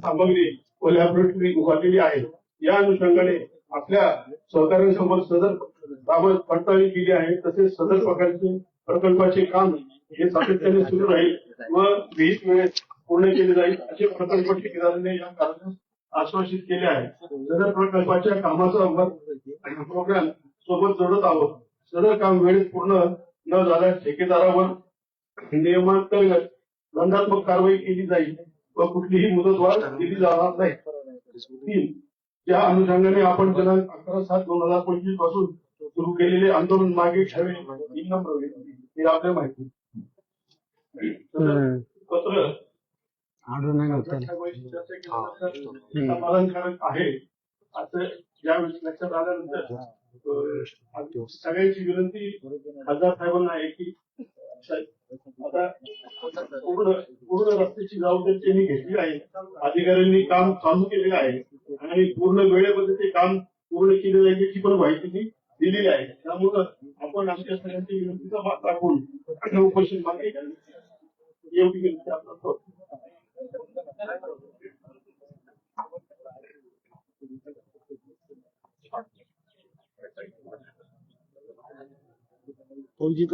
सामग्री व लॅबोरेटरी उभारलेली आहे. या अनुषंगाने आपल्या सहकाऱ्यांसमोर सदर बाबत पडताळणी केली आहे. तसेच सदर प्रकारचे प्रकल्पाचे काम हे सातत्याने सुरू राहील. व विहित वेळेत पूर्ण केले जाईल. असे प्रकल्प ठेकेदाराने या कारणास आश्वासित केले आहे. सदर प्रकल्पाच्या कामाचा प्रोग्राम सोबत जोडत आहोत. सदर काम वेळेत पूर्ण न झाल्यास ठेकेदारावर नियमांतर्गत दंडात्मक कारवाई केली जाईल. व कुठलीही मुदतवाढ दिली जाणार नाही. तीन या अनुषंगाने आपण दिनांक अकरा सात दोन हजार पंचवीसपासून सुरू केलेले आंदोलन मागे घ्यावे ही विनंती. हे आपल्या माहिती. पत्र समाधानकारक आहे. असं यावेळी लक्षात आल्यानंतर सगळ्यांची विनंती खासदार साहेबांना आहे की आता पूर्ण पूर्ण रस्त्याची जबाबदारी त्यांनी घेतली आहे. अधिकाऱ्यांनी काम चालू केलेलं आहे. आणि पूर्ण वेळेमध्ये ते काम पूर्ण केले जाईल याची पण माहिती दिलेली आहे. त्यामुळं आपण आमच्या सगळ्यांची विनंतीचा भाग टाकून उपोषण मागे एवढी विनंती आपला करतो. म्हणजे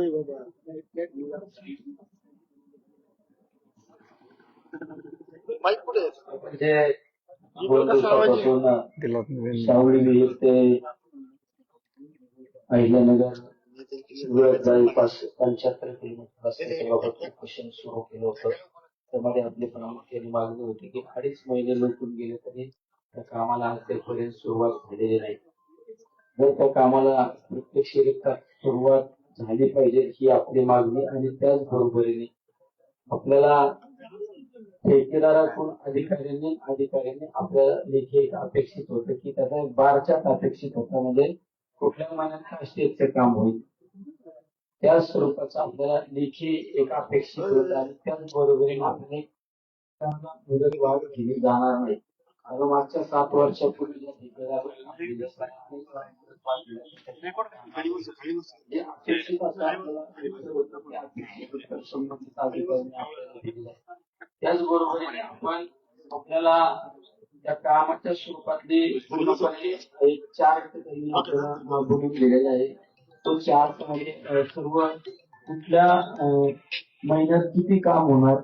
दिवसापासून सावळी ते अहिल्यानगर पंच्याहत्तर किलोमीटर उपोषण सुरू केलं होतं. त्यामध्ये आपली प्रामुख्याने मागणी होती की अडीच महिने लुटून गेले तरी त्या कामाला अद्यापर्यंत सुरुवात झालेली नाही. जर त्या कामाला प्रत्यक्षरित्या सुरुवात झाली पाहिजे ही आपली मागणी आणि त्याच बरोबरीने आपल्याला ठेकेदाराकडून अधिकाऱ्यांनी अधिकाऱ्यांनी आपल्या लेखी एक अपेक्षित होतं की त्याचा एक बारच्यात अपेक्षित होता. म्हणजे कुठल्या महिन्यात स्टेजचं काम होईल. त्या स्वरूपाचा आपल्याला लेखी एक अपेक्षित होतं आणि त्याच बरोबरीने आपल्याला एक मुदत वाढ केली जाणार नाही. अगं मागच्या सात वर्षापूर्वी ज्या ठेकेदारांनी अपेक्षित असं आपल्याला संबंधित अधिकाऱ्यांनी आपल्याला दिलेलं आहे. त्याचबरोबरीने आपण आपल्याला त्या कामाच्या स्वरूपातली पूर्णपणे एक चार्ट आपल्याला बनवून दिलेला आहे. तो चार्टमध्ये अं, सर्व कुठल्या महिन्यात किती काम होणार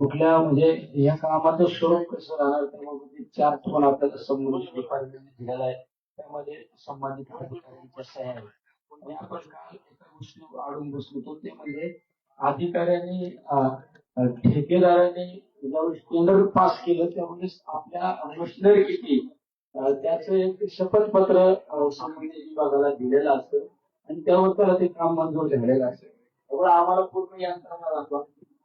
कुठल्या म्हणजे या कामाचं स्वरूप कसं राहणार त्यामध्ये चार्ट पण आपल्याला संबंधित डिपार्टमेंटने दिलेला आहे त्यामध्ये संबंधित अधिकाऱ्यांच्या सह्या आणि आपण काल एका गोष्टी आडून बसलो होतो ते म्हणजे अधिकाऱ्यांनी ठेकेदारांनी ज्यावेळेस टेंडर पास केलं त्यावेळेस आपल्या मशिनरी किती त्याचं एक शपथपत्र संबंधित विभागाला दिलेलं असतं. आणि त्यावर त्याला ते काम मंजूर झालेलं असतं. त्यामुळे आम्हाला पूर्ण यंत्रणा दाखवा.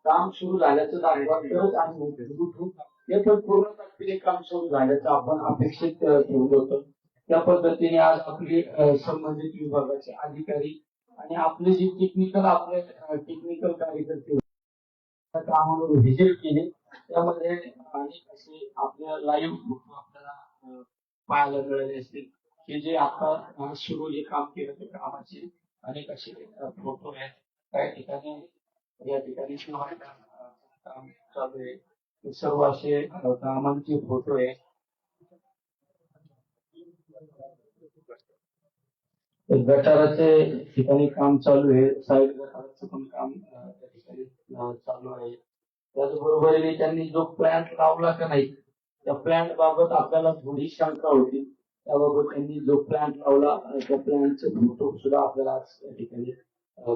काम सुरू झाल्याचं दाखवा. तरच आम्ही उठू. ते पण पूर्ण ताकदीने काम सुरू झाल्याचं आपण अपेक्षित ठेवलं होतं. त्या पद्धतीने आज आपले संबंधित विभागाचे अधिकारी आणि आपले जे टेक्निकल आपले टेक्निकल कार्यकर्ते त्या कामावर व्हिजिट केले. त्यामध्ये अनेक असे आपल्या लाईव्ह फोटो आपल्याला पाहायला मिळाले असतील की जे आता सुरू जे काम केलं त्या कामाचे अनेक असे फोटो आहेत. काही ठिकाणी या ठिकाणी काम चालू आहे. सर्व असे कामांचे फोटो आहे गटाराचे ठिकाणी काम चालू आहे. साईड गटाराचं पण काम त्या ठिकाणी चालू आहे. त्याचबरोबरीने त्यांनी जो प्लॅन्ट लावला का नाही त्या प्लॅन्ट बाबत आपल्याला थोडी शंका होती. त्याबाबत त्यांनी जो प्लॅन्ट लावला त्या प्लॅन्टचे फोटो सुद्धा आपल्याला ठिकाणी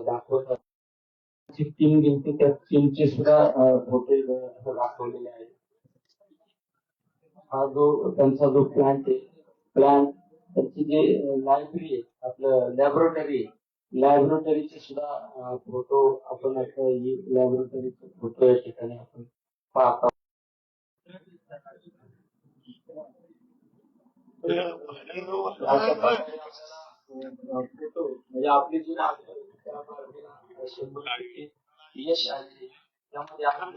दाखवतात टीम गेली त्या टीमचे सुद्धा फोटो दाखवलेले आहेत हा जो त्यांचा जो प्लॅन्ट आहे प्लॅन्ट त्यांची जे लायब्ररी आहे आपलं लॅबोरेटरी आहे लॅबोरेटरीचे सुद्धा फोटो आपण आता लॅबोरेटरीचे फोटो या ठिकाणी आपण पाहतो. आपल्याला फोटो म्हणजे आपली जी शंभर टक्के यश आले त्यामध्ये आपण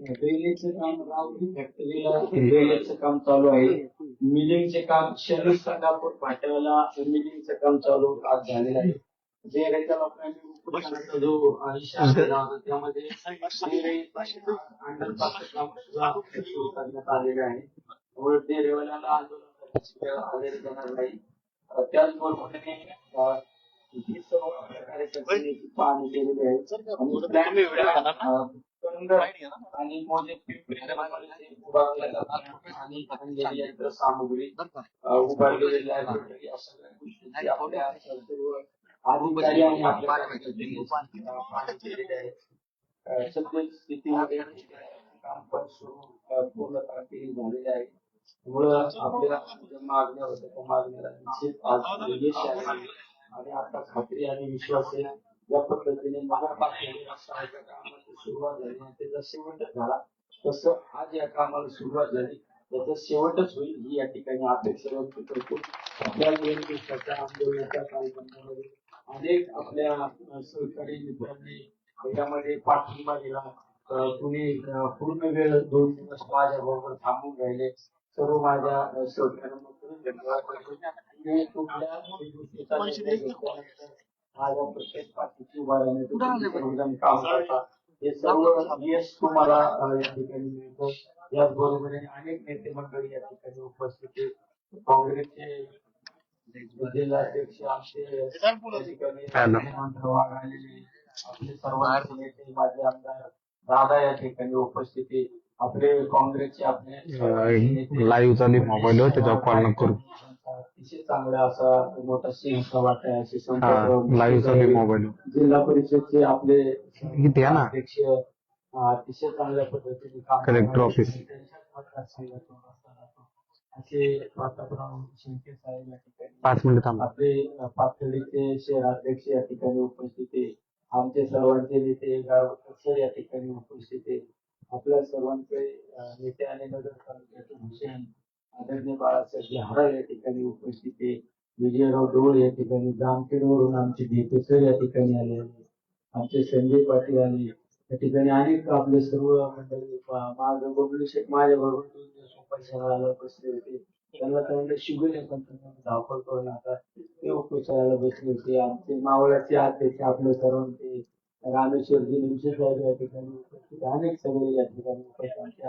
रेल्वेचं काम रावरी फॅक्टरीला रेल्वेचं काम चालू आहे. मिलिंगचे काम शनी संगापूर फाट्याला मिलिंगचं काम चालू आज झालेलं आहे. डेरेच्या लोकांनी उपोषणाचा जो होता त्यामध्ये डेरे अंडरपासचं काम सुद्धा सुरू करण्यात आलेलं आहे. त्यामुळे डेरेवाल्यांना आंदोलन करण्याची वेळ आलेली जाणार नाही. अं, ही सर्व प्रकारे पाहणी केलेली आहे. आणि आणि उभारलेली लायब्ररी या सगळ्या आपल्या अधिकारी आणि आपल्या आहे. काम पण सुरू पूर्णतः केली आहे त्यामुळं आपल्या ज्या मागण्या होत्या त्या मागण्याला निश्चित आज यश आले आणि आता खात्री आणि विश्वास आहे. ज्या पद्धतीने मनापासून शाळेच्या कामाची सुरुवात झाली आणि त्याचा शेवटच झाला तसं आज या कामाला सुरुवात झाली त्याचा शेवटच होईल ही या ठिकाणी अपेक्षा व्यक्त करतो. आपल्या दोन दिवसाच्या आंदोलनाच्या कार्यक्रमामध्ये अनेक आपल्या सहकारी मित्रांनी यामध्ये पाठिंबा दिला. तुम्ही पूर्ण वेळ दोन दिवस माझ्या बरोबर थांबून राहिले. सर्व माझ्या सहकार्यांना धन्यवाद. प्रत्येक काम करतात. हे सर्व यश तुम्हाला या ठिकाणी मिळतं. याचबरोबरीने अनेक नेते मंडळी या ठिकाणी उपस्थित आहेत. काँग्रेसचे जिल्हाध्यक्ष आमचे या ठिकाणी हेमंत वाघ आलेले आपले सर्वांचे नेते माजी आमदार दादा या ठिकाणी उपस्थित आपले काँग्रेसचे आपले लाईव्ह चालू मोबाईलवर त्याच्यावर कॉल करू. अतिशय चांगला असा मोठा सिंह लाईव्ह चालू जिल्हा परिषदचे आपले ना? अध्यक्ष अतिशय चांगल्या पद्धतीने काम रस्ता जातो. असे वातावरण साहेब या ठिकाणी पाच मिनिटं थांबा. आपले पाथर्डीचे शहराध्यक्ष या ठिकाणी उपस्थित आहे. आमचे सर्वांचे नेते गावकर सर या ठिकाणी उपस्थित आहे. आपल्या सर्वांचे नेते आणि नगर तालुक्याचे भूषण आदरणीय बाळासाहेब लहारा या ठिकाणी उपस्थित आहे. विजयराव डोळ या ठिकाणी जामखेडवरून आमचे भेटे सर या ठिकाणी आले. आहे आमचे संजय पाटील आले. या ठिकाणी अनेक आपले सर्व मंडळी माझं बबलू शेख माझ्या बरोबर दोन दिवस उपासनाला बसले होते. त्यांना त्यांना शुगर आहे पण तुम्ही धावपळ करू नका. ते उपोषणाला बसले होते. आमचे मावळाचे अध्यक्ष आपले सर्वांचे रामेश्वरजी निमशे साहेब या ठिकाणी उपस्थित. अनेक सगळे या ठिकाणी उपस्थित.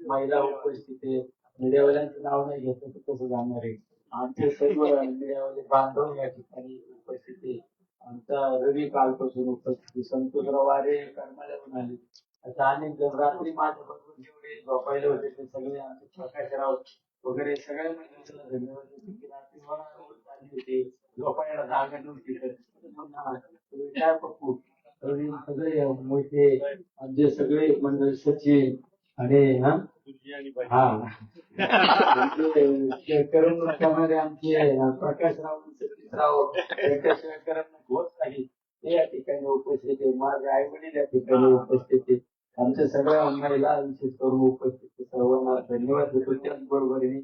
महिला उपस्थित आहेत. मीडियावाल्यांचं नाव नाही घेतलं तर कसं जाणार आहे? आमचे सर्व मीडियावाले बांधव या ठिकाणी उपस्थित आहे. आमचा रवी कालपासून उपस्थित संतोषराव वारे करमाल्याहून आले. अशा अनेक जण रात्री माझ्याबरोबर जेवढे झोपायला होते ते सगळे आमचे प्रकाशराव वगैरे सगळ्या मंडळींना धन्यवाद देतो की रात्री वरात आली होती. झोपायला जागा नव्हती तर काय पप्पू रवी सगळे मोठे आमचे सगळे मंडळ सचिन आणि हा? हा. आमचे करमणूक करणारे आमचे प्रकाशराव सतीशराव त्याच्याशिवाय करमणूक होत नाही. ते या ठिकाणी उपस्थित आहे. माझे आई वडील या ठिकाणी उपस्थित आहे. आमच्या सगळ्या महिला विशेष करून उपस्थित. सर्वांना धन्यवाद देतो. त्याचबरोबरीने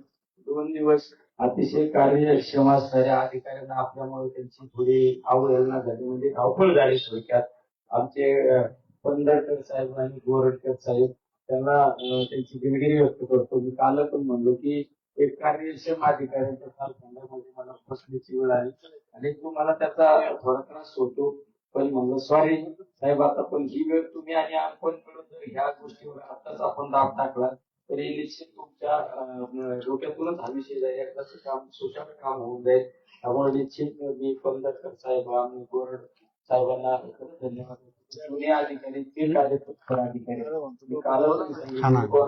दोन दिवस अतिशय कार्यक्षम असणाऱ्या अधिकाऱ्यांना आपल्यामुळे त्यांची थोडी अवहेलना झाली. म्हणजे धावपळ झाली थोडक्यात. आमचे पंधरकर साहेब आणि गोरटकर साहेब त्यांना त्यांची दिलगिरी व्यक्त करतो. मी काल पण म्हणलो की एक कार्यक्षम अधिकाऱ्यांच्या कालखंडामध्ये मला बसण्याची वेळ आली. आणि तुम्हाला त्याचा थोडा त्रास होतो पण म्हणलं सॉरी साहेब आता पण ही वेळ तुम्ही आणि आपण मिळून जर ह्या गोष्टीवर आताच आपण दाब टाकला तर हे निश्चित तुमच्या डोक्यातूनच हा विषय जाईल. एकदाच काम सोशल काम होऊन जाईल. त्यामुळे निश्चित मी पंधरकर साहेब आणि गोरड साहेबांना धन्यवाद जुने अधिकारी ते अधिकारी.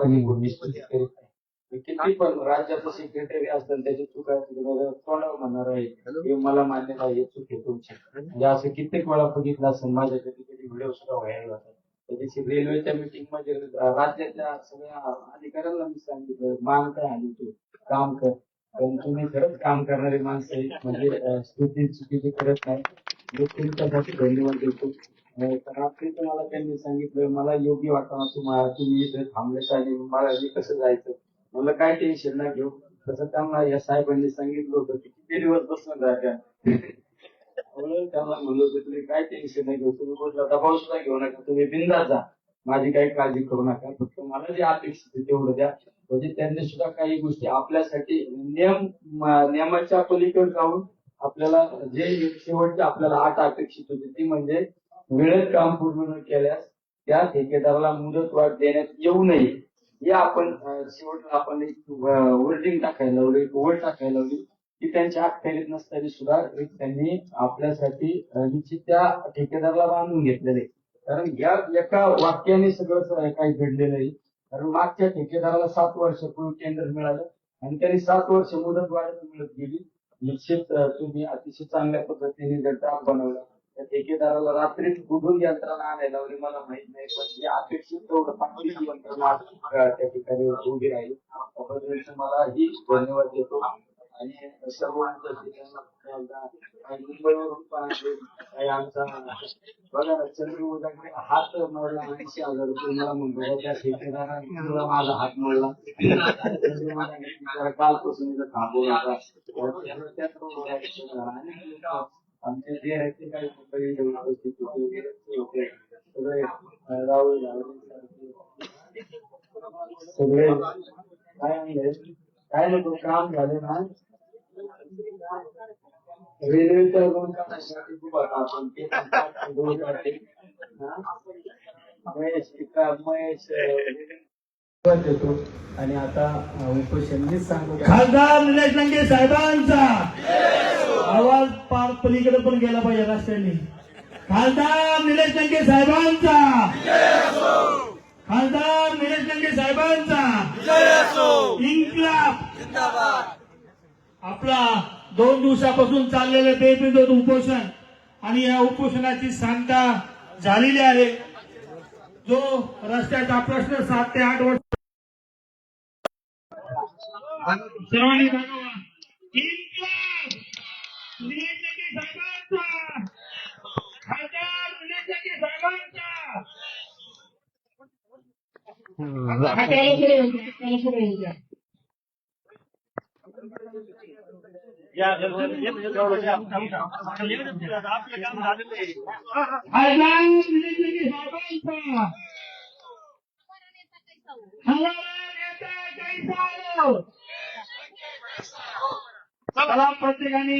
मी करीत नाही. किती पण राज्याचं सेक्रेटरी असतील त्याची चूक आहे तोंडावर म्हणणार आहे हे मला मान्य नाही हे चूक आहे तुमची. म्हणजे असं कित्येक वेळा बघितलं असेल माझ्या कधी कधी व्हिडिओ सुद्धा व्हायला जातात त्या दिवशी रेल्वेच्या मीटिंगमध्ये राज्यातल्या सगळ्या अधिकाऱ्यांना मी सांगितलं मान काय आली तू? काम कर. कारण तुम्ही खरंच काम करणारी माणसं म्हणजे स्तुती चुकीची करत नाही. धन्यवाद देतो. हो, तर रात्री तुम्हाला त्यांनी सांगितलं मला योग्य वाटणार तुम्हाला तुम्ही इथे थांबले आणि मला कसं जायचं? मला काय टेन्शन नाही घेऊ. तसं त्यांना या साहेबांनी सांगितलं होतं की किती दिवस बसून राहत्या? म्हणून त्यांना म्हणलं होतं तुम्ही काय टेन्शन नाही घेऊ तुम्ही कुठला दबाव सुद्धा घेऊ नका तुम्ही बिंदा जा. माझी काही काळजी करू नका फक्त मला जे अपेक्षित तेवढं द्या. म्हणजे त्यांनी सुद्धा काही गोष्टी आपल्यासाठी नियम नियमाच्या पलीकडे जाऊन आपल्याला जे शेवटचे आपल्याला आठ अपेक्षित होते ती म्हणजे वेळेत काम पूर्ण न केल्यास त्या ठेकेदाराला मुदतवाढ देण्यात येऊ नये. हे आपण शेवटला आपण एक वर्डिंग टाकायला लावली एक ओळ टाकायला लावली की त्यांच्या अखत्यारीत नसताना सुद्धा एक त्यांनी आपल्यासाठी निश्चित त्या ठेकेदाराला बांधून घेतलेले. आहे. कारण या एका वाक्याने सगळं काही घडलेलं आहे कारण मागच्या ठेकेदाराला सात वर्षापूर्वी टेंडर मिळालं आणि त्यांनी सात वर्ष मुदत वाढत मिळत गेली. निश्चित तुम्ही अतिशय चांगल्या पद्धतीने जर बनवला त्या ठेकेदाराला रात्री कुठून यंत्रणा आणायला लावली मला माहीत नाही पण जे अपेक्षित तेवढं चांगली यंत्रणा आज, त्या ठिकाणी उभी राहील. त्याबद्दल मला ही धन्यवाद देतो. आणि सर्व मुंबईवरून पण काही आमचा बघा ना हात मोडला ऐंशी हजार रुपये मला म्हणतो त्या माझा हात मोडला कालपासून इथं थांबवून त्यात आमचे जे आहेत ते काही मुंबई उपस्थित होते. सगळे राहुल सगळे. काय म्हणले? काय नको काम झाले ना? रेल्वेच्या दोन कामासाठी खूप आता आपण ते दोन वाटे. महेश इका महेश. देतो आणि आता अं, उपोषणनीच सांगतो खासदार निलेश लंके साहेबांचा. आवाज पार पलीकडे पण गेला पाहिजे रस्त्याने खासदार निलेश लंके साहेबांचा. खासदार निलेश लंके साहेबांचा. इन्क्लाब. आपला दोन दिवसापासून चाललेलं बेबिदोड उपोषण आणि या उपोषणाची सांगता झालेली आहे. जो रस्त्याचा प्रश्न सात ते आठ वर्ष सर्वांनी दाखवा इन्क्लाब निलेश लंके साहेबांचा खासदार निलेश लंके साहेबांचा हा, त्याला पुढे येऊ द्या, त्याला पुढे येऊ द्या. खासदार निलेश लंके साहेबांचा हमारा नेता कैसा हो चला प्रत्येकाने